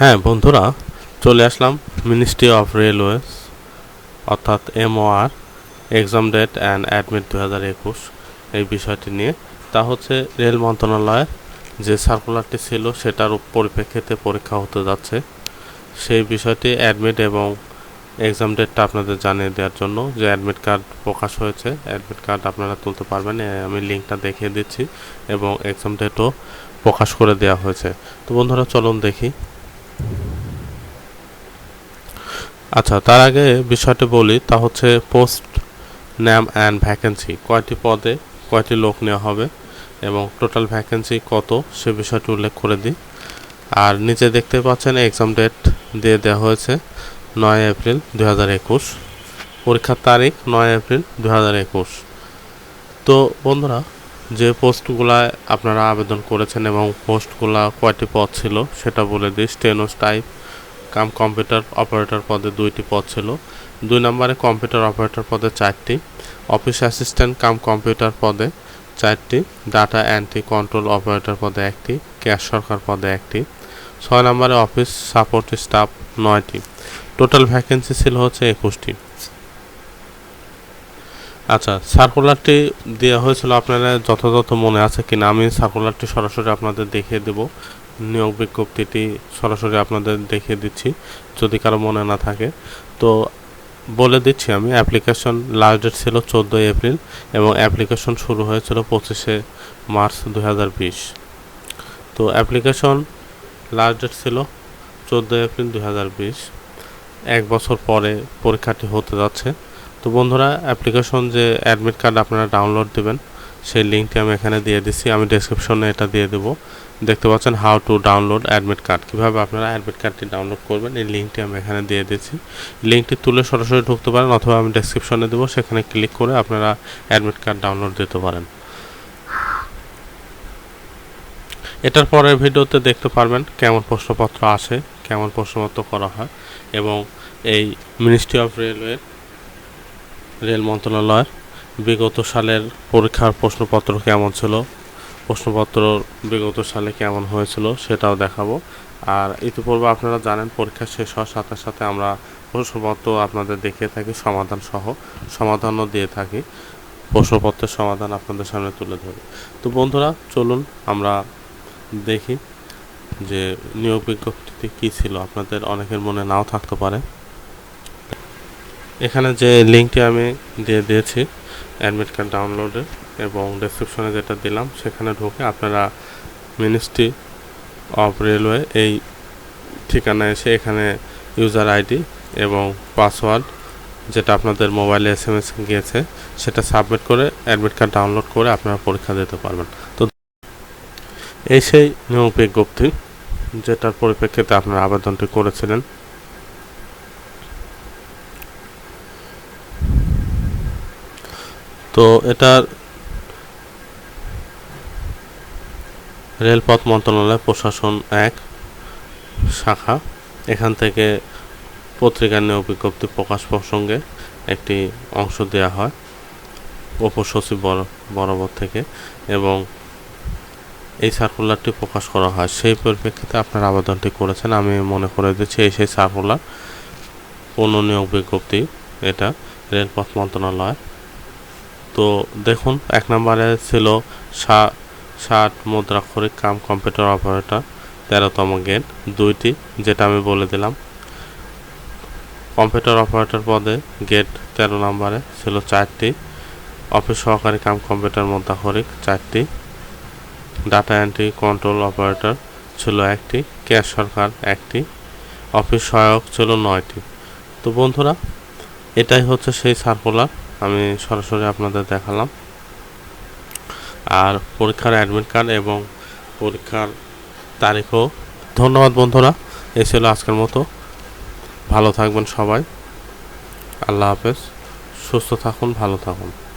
হ্যাঁ বন্ধুরা, চলে আসলাম মিনিস্ট্রি অফ রেলওয়েজ অর্থাৎ MOR exam date and admit দু হাজার একুশ, এই বিষয়টি নিয়ে। তা হচ্ছে রেল মন্ত্রণালয়ের যে সার্কুলারটি ছিল, সেটার পরিপ্রেক্ষিতে পরীক্ষা হতে যাচ্ছে। সেই বিষয়টি অ্যাডমিট এবং এক্সাম ডেটটা আপনাদের জানিয়ে দেওয়ার জন্য যে অ্যাডমিট কার্ড প্রকাশ হয়েছে অ্যাডমিট কার্ড আপনারা তুলতে পারবেন আমি লিঙ্কটা দেখিয়ে দিচ্ছি এবং এক্সাম ডেটও প্রকাশ করে দেওয়া হয়েছে। তো বন্ধুরা, চলুন দেখি। আচ্ছা তার আগে বিষয়টি বলি, তা হচ্ছে পোস্ট নাম অ্যান্ড ভ্যাকেন্সি কয়টি পদে কয়টি লোক নেওয়া হবে এবং টোটাল ভ্যাকেন্সি কত, সে বিষয়টি উল্লেখ করে দিই। আর নিচে দেখতে পাচ্ছেন এক্সাম ডেট দিয়ে দেওয়া হয়েছে নয় এপ্রিল দু হাজার একুশ। পরীক্ষার তারিখ নয় এপ্রিল দু হাজার একুশ। তো বন্ধুরা, যে পোস্টগুলা আপনারা আবেদন করেছেন এবং পোস্টগুলা কয়টি পদ ছিল, সেটা বলে দিই। Stenos type cum computer operator পদে দুইটি পদ ছিল। দুই নম্বরে কম্পিউটার অপারেটর পদে চারটি, অফিস অ্যাসিস্ট্যান্ট কাম কম্পিউটার পদে চারটি, ডাটা অ্যান্টি কন্ট্রোল অপারেটর পদে একটি, ক্যাশ সরকার পদে একটি। ছয় নম্বরে অফিস সাপোর্ট স্টাফ নয়টি। টোটাল ভ্যাকেন্সি ছিল হচ্ছে একুশটি। আচ্ছা সার্কুলারটি দেওয়া হয়েছিল আপনারা যথাযথ মনে আছে কিনা? আমি সার্কুলারটি সরাসরি আপনাদের দেখিয়ে দেব। নিয়োগ বিজ্ঞপ্তিটি সরাসরি আপনাদের দেখিয়ে দিচ্ছি, যদি কারও মনে না থাকে। তো বলে দিচ্ছি আমি, অ্যাপ্লিকেশন লাস্ট ডেট ছিল চোদ্দোই এপ্রিল এবং অ্যাপ্লিকেশন শুরু হয়েছিল পঁচিশে মার্চ দু হাজার বিশ। তো অ্যাপ্লিকেশন লাস্ট ডেট ছিল চোদ্দোই এপ্রিল দু এক বছর পরে পরীক্ষাটি হতে যাচ্ছে। তো বন্ধুরা, অ্যাপ্লিকেশন যে অ্যাডমিট কার্ড আপনারা ডাউনলোড দেবেন সেই লিঙ্কটি আমি এখানে দিয়ে দিচ্ছি আমি ডেসক্রিপশনে এটা দিয়ে দেবো। দেখতে পাচ্ছেন how to download admit card কীভাবে আপনারা অ্যাডমিট কার্ডটি ডাউনলোড করবেন, এই লিঙ্কটি আমি এখানে দিয়ে দিচ্ছি লিঙ্কটি তুলে সরাসরি ঢুকতে পারেন, অথবা আমি ডেসক্রিপশনে দেবো, সেখানে ক্লিক করে আপনারা অ্যাডমিট কার্ড ডাউনলোড দিতে পারেন। এটার পরের ভিডিওতে দেখতে পারবেন কেমন প্রশ্নপত্র আসে, কেমন প্রশ্নপত্র করা হয়, এবং এই মিনিস্ট্রি অফ রেলওয়ে রেল মন্ত্রণালয়ের বিগত সালের পরীক্ষার প্রশ্নপত্র কেমন ছিল? প্রশ্নপত্র বিগত সালে কেমন হয়েছিল সেটাও দেখাবো। আর ইতিপূর্বে আপনারা জানেন পরীক্ষা শেষ হওয়ার সাথে সাথে আমরা প্রশ্নপত্র আপনাদের দেখিয়ে থাকি, সমাধান সহ সমাধানও দিয়ে থাকি। প্রশ্নপত্রের সমাধান আপনাদের সামনে তুলে ধরি। তো বন্ধুরা, চলুন আমরা দেখি যে নিয়োগ বিজ্ঞপ্তিতে কী ছিল। আপনাদের অনেকের মনে নাও থাকতে পারে। এখানে যে লিঙ্কটি আমি দিয়ে দিয়েছি অ্যাডমিট কার্ড ডাউনলোডের এবং ডেসক্রিপশনে যেটা দিলাম, সেখানে ঢুকে আপনারা মিনিস্ট্রি অফ রেলওয়ে এই ঠিকানায় এসে এখানে ইউজার আইডি এবং পাসওয়ার্ড যেটা আপনাদের মোবাইলে এস এম এস গিয়েছে, সেটা সাবমিট করে অ্যাডমিট কার্ড ডাউনলোড করে আপনারা পরীক্ষা দিতে পারবেন। তো এই সেই নিয়োগ বিজ্ঞপ্তি, যেটার পরিপ্রেক্ষিতে আপনারা আবেদনটি করেছিলেন। তো এটার রেলপথ মন্ত্রণালয়, প্রশাসন এক, শাখা। এখান থেকে পত্রিকার নিয়োগ বিজ্ঞপ্তি প্রকাশ প্রসঙ্গে একটি অংশ দেওয়া হয় উপসচিব বর, বরাবর থেকে এবং এই সার্কুলারটি প্রকাশ করা হয়। সেই পরিপ্রেক্ষিতে আপনার আবেদনটি করেছেন, আমি মনে করে দিচ্ছি এই সেই সার্কুলার পুনঃনিয়োগ বিজ্ঞপ্তি, এটা রেলপথ মন্ত্রণালয় তো দেখুন, এক নম্বরে ছিল ষাট মুদ্রাক্ষরিক কাম কম্পিউটার অপারেটর, তেরোতম গেট, দুইটি যেটা আমি বলে দিলাম। কম্পিউটার অপারেটর পদে গেট তেরো নম্বরে ছিল চারটি, অফিস সহকারী কাম কম্পিউটার মুদ্রাক্ষরিক চারটি, ডাটা এন্ট্রি কন্ট্রোল অপারেটর ছিল একটি, ক্যাশ সরকার একটি, অফিস সহায়ক ছিল নয়টি। তো বন্ধুরা, এটাই হচ্ছে সেই সার্কুলার। আমি সরাসরি আপনাদের দেখালাম। আর পরীক্ষার অ্যাডমিট কার্ড এবং পরীক্ষার তারিখও। ধন্যবাদ বন্ধুরা, এ ছিল আজকের মতো। ভালো থাকবেন সবাই। আল্লাহ হাফেজ। সুস্থ থাকুন, ভালো থাকুন।